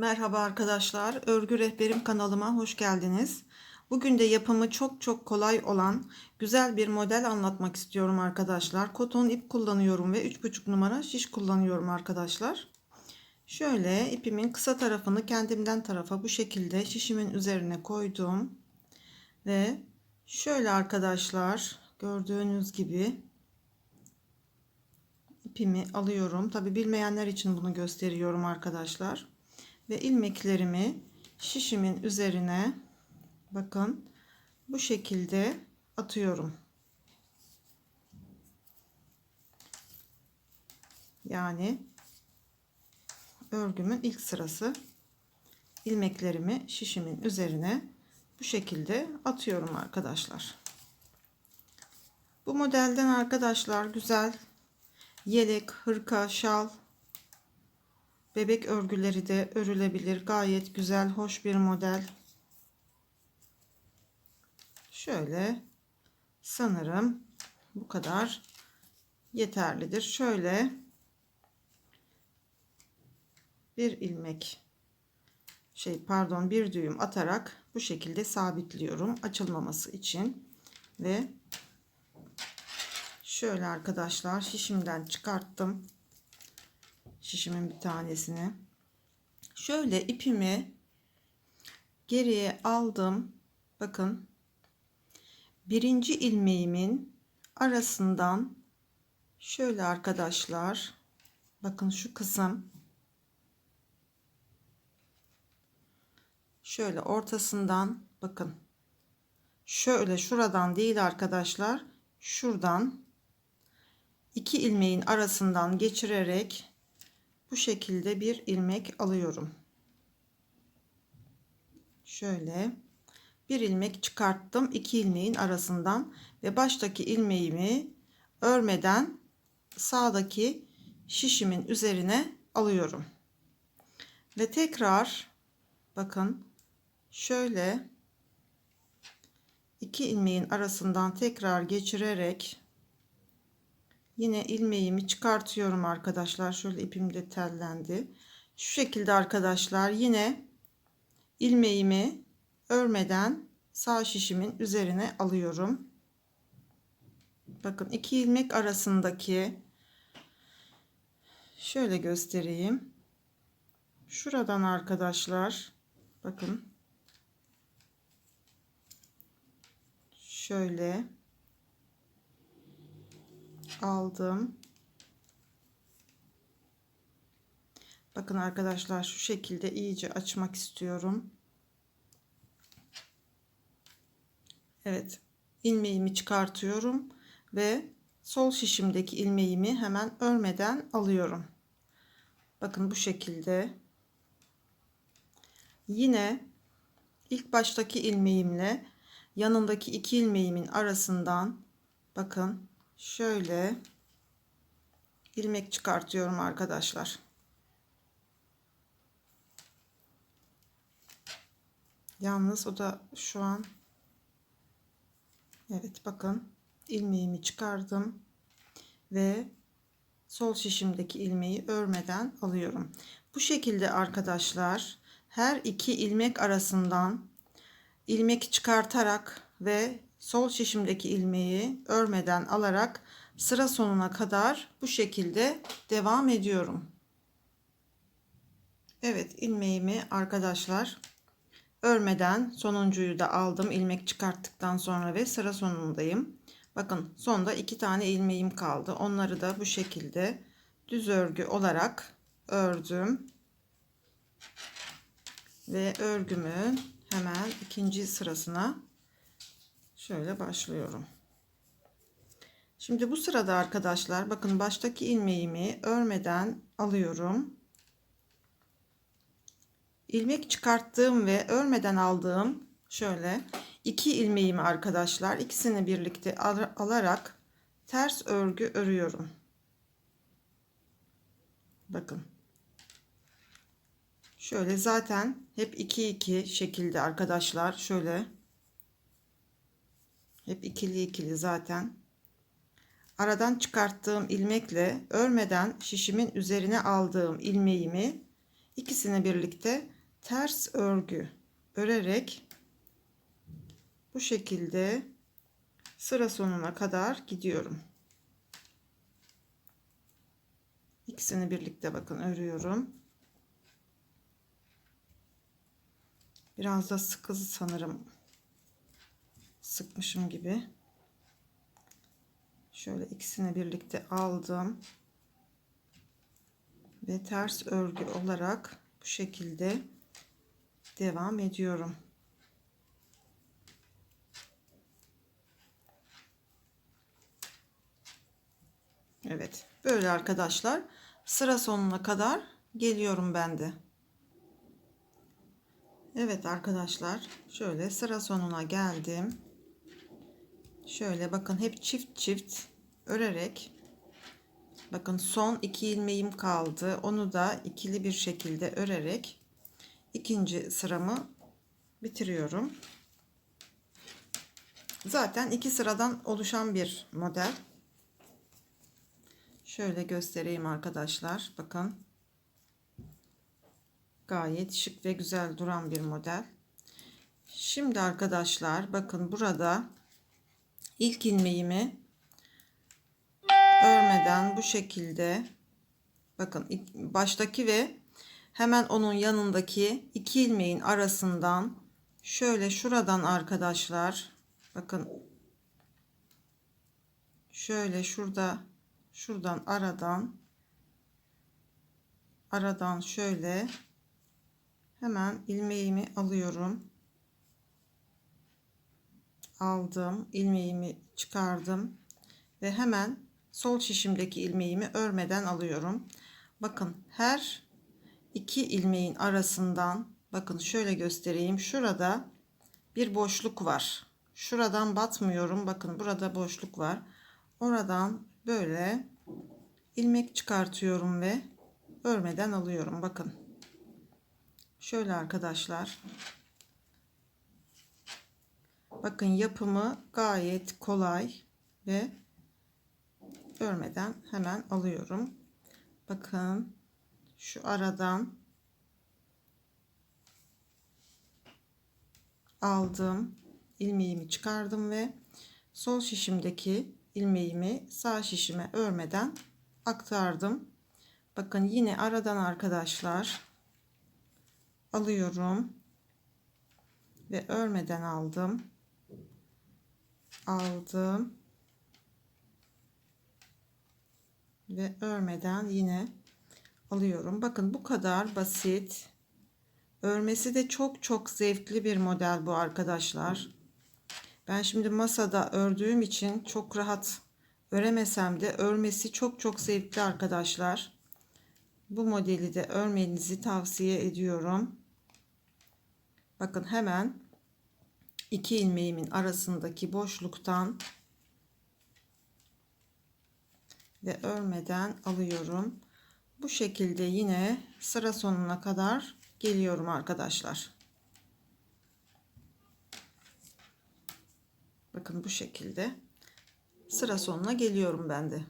Merhaba arkadaşlar, Örgü Rehberim kanalıma hoş geldiniz. Bugün de yapımı çok çok kolay olan güzel bir model anlatmak istiyorum arkadaşlar. Koton ip kullanıyorum ve 3,5 numara şiş kullanıyorum arkadaşlar. Şöyle ipimin kısa tarafını kendimden tarafa bu şekilde şişimin üzerine koydum. Ve şöyle arkadaşlar gördüğünüz gibi ipimi alıyorum. Tabi bilmeyenler için bunu gösteriyorum arkadaşlar ve ilmeklerimi şişimin üzerine bakın bu şekilde atıyorum. Yani örgümün ilk sırası ilmeklerimi şişimin üzerine bu şekilde atıyorum arkadaşlar. Bu modelden arkadaşlar güzel yelek, hırka, şal Bebek örgüleri de örülebilir. Gayet güzel, hoş bir model. Şöyle sanırım bu kadar yeterlidir. Şöyle bir ilmek şey pardon bir düğüm atarak bu şekilde sabitliyorum açılmaması için ve şöyle arkadaşlar şişimden çıkarttım şişimin bir tanesini. Şöyle ipimi geriye aldım. Bakın birinci ilmeğimin arasından şöyle arkadaşlar bakın şu kısım şöyle ortasından bakın şöyle şuradan değil arkadaşlar şuradan iki ilmeğin arasından geçirerek bu şekilde bir ilmek alıyorum. Şöyle bir ilmek çıkarttım iki ilmeğin arasından ve baştaki ilmeğimi örmeden sağdaki şişimin üzerine alıyorum. Ve tekrar bakın şöyle iki ilmeğin arasından tekrar geçirerek Yine ilmeğimi çıkartıyorum arkadaşlar. Şöyle ipim de tellendi. Şu şekilde arkadaşlar yine ilmeğimi örmeden sağ şişimin üzerine alıyorum. Bakın iki ilmek arasındaki şöyle göstereyim. Şuradan arkadaşlar bakın şöyle aldım. Bakın arkadaşlar şu şekilde iyice açmak istiyorum. Evet ilmeğimi çıkartıyorum ve sol şişimdeki ilmeğimi hemen örmeden alıyorum. Bakın bu şekilde. Yine ilk baştaki ilmeğimle yanındaki iki ilmeğimin arasından bakın şöyle ilmek çıkartıyorum arkadaşlar. Yalnız o da şu an Evet bakın ilmeğimi çıkardım ve sol şişimdeki ilmeği örmeden alıyorum. Bu şekilde arkadaşlar her iki ilmek arasından ilmek çıkartarak ve sol şişimdeki ilmeği örmeden alarak sıra sonuna kadar bu şekilde devam ediyorum. Evet ilmeğimi arkadaşlar örmeden sonuncuyu da aldım ilmek çıkarttıktan sonra ve sıra sonundayım. Bakın sonda iki tane ilmeğim kaldı. Onları da bu şekilde düz örgü olarak ördüm. Ve örgümün hemen ikinci sırasına şöyle başlıyorum. Şimdi bu sırada arkadaşlar bakın baştaki ilmeğimi örmeden alıyorum. İlmek çıkarttığım ve örmeden aldığım şöyle iki ilmeğimi arkadaşlar ikisini birlikte alarak ters örgü örüyorum. Bakın. Şöyle zaten hep 2 2 şekilde arkadaşlar şöyle hep ikili ikili zaten. Aradan çıkarttığım ilmekle örmeden şişimin üzerine aldığım ilmeğimi ikisini birlikte ters örgü örerek bu şekilde sıra sonuna kadar gidiyorum. İkisini birlikte bakın örüyorum. Biraz da sıkı sanırım sıkmışım gibi. Şöyle ikisini birlikte aldım. Ve ters örgü olarak bu şekilde devam ediyorum. Evet. Böyle arkadaşlar sıra sonuna kadar geliyorum ben de. Evet arkadaşlar şöyle sıra sonuna geldim. Şöyle bakın hep çift çift örerek bakın son iki ilmeğim kaldı. Onu da ikili bir şekilde örerek ikinci sıramı bitiriyorum. Zaten iki sıradan oluşan bir model. Şöyle göstereyim arkadaşlar. Bakın. Gayet şık ve güzel duran bir model. Şimdi arkadaşlar bakın burada ilk ilmeğimi örmeden bu şekilde bakın baştaki ve hemen onun yanındaki iki ilmeğin arasından şöyle şuradan arkadaşlar bakın şöyle şurada şuradan aradan aradan şöyle hemen ilmeğimi alıyorum aldım ilmeğimi çıkardım ve hemen sol şişimdeki ilmeğimi örmeden alıyorum. Bakın her iki ilmeğin arasından bakın şöyle göstereyim şurada bir boşluk var. Şuradan batmıyorum bakın burada boşluk var. Oradan böyle ilmek çıkartıyorum ve örmeden alıyorum bakın. Şöyle arkadaşlar bakın yapımı gayet kolay ve örmeden hemen alıyorum bakın şu aradan aldım ilmeğimi çıkardım ve sol şişimdeki ilmeğimi sağ şişime örmeden aktardım. Bakın yine aradan arkadaşlar alıyorum ve örmeden aldım. Aldım. Ve örmeden yine alıyorum. Bakın bu kadar basit. Örmesi de çok çok zevkli bir model bu arkadaşlar. Ben şimdi masada ördüğüm için çok rahat öremesem de örmesi çok çok zevkli arkadaşlar. Bu modeli de örmenizi tavsiye ediyorum. Bakın hemen iki ilmeğimin arasındaki boşluktan ve örmeden alıyorum. Bu şekilde yine sıra sonuna kadar geliyorum arkadaşlar. Bakın bu şekilde sıra sonuna geliyorum ben de.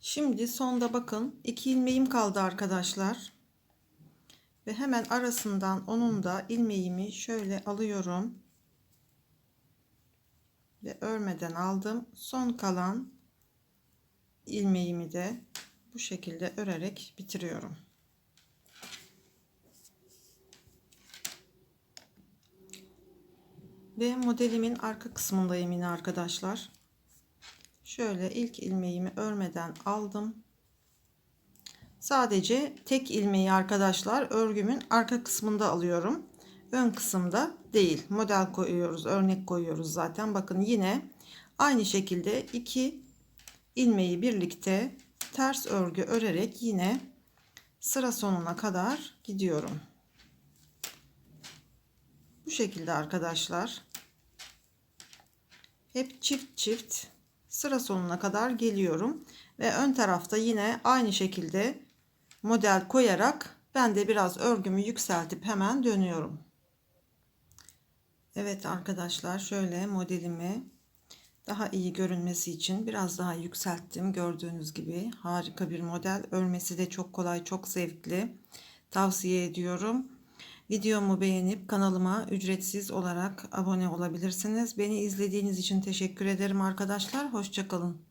Şimdi sonda bakın iki ilmeğim kaldı arkadaşlar. Ve hemen arasından onun da ilmeğimi şöyle alıyorum. Ve örmeden aldım. Son kalan ilmeğimi de bu şekilde örerek bitiriyorum. Ve modelimin arka kısmındayım yine arkadaşlar. Şöyle ilk ilmeğimi örmeden aldım. Sadece tek ilmeği arkadaşlar örgümün arka kısmında alıyorum. Ön kısımda değil. Model koyuyoruz, örnek koyuyoruz zaten. Bakın yine aynı şekilde iki ilmeği birlikte ters örgü örerek yine sıra sonuna kadar gidiyorum. Bu şekilde arkadaşlar. Hep çift çift sıra sonuna kadar geliyorum. Ve ön tarafta yine aynı şekilde model koyarak ben de biraz örgümü yükseltip hemen dönüyorum. Evet arkadaşlar şöyle modelimi daha iyi görünmesi için biraz daha yükselttim. Gördüğünüz gibi harika bir model. Örmesi de çok kolay, çok zevkli. tavsiye ediyorum. Videomu beğenip kanalıma ücretsiz olarak abone olabilirsiniz. Beni izlediğiniz için teşekkür ederim arkadaşlar. Hoşçakalın.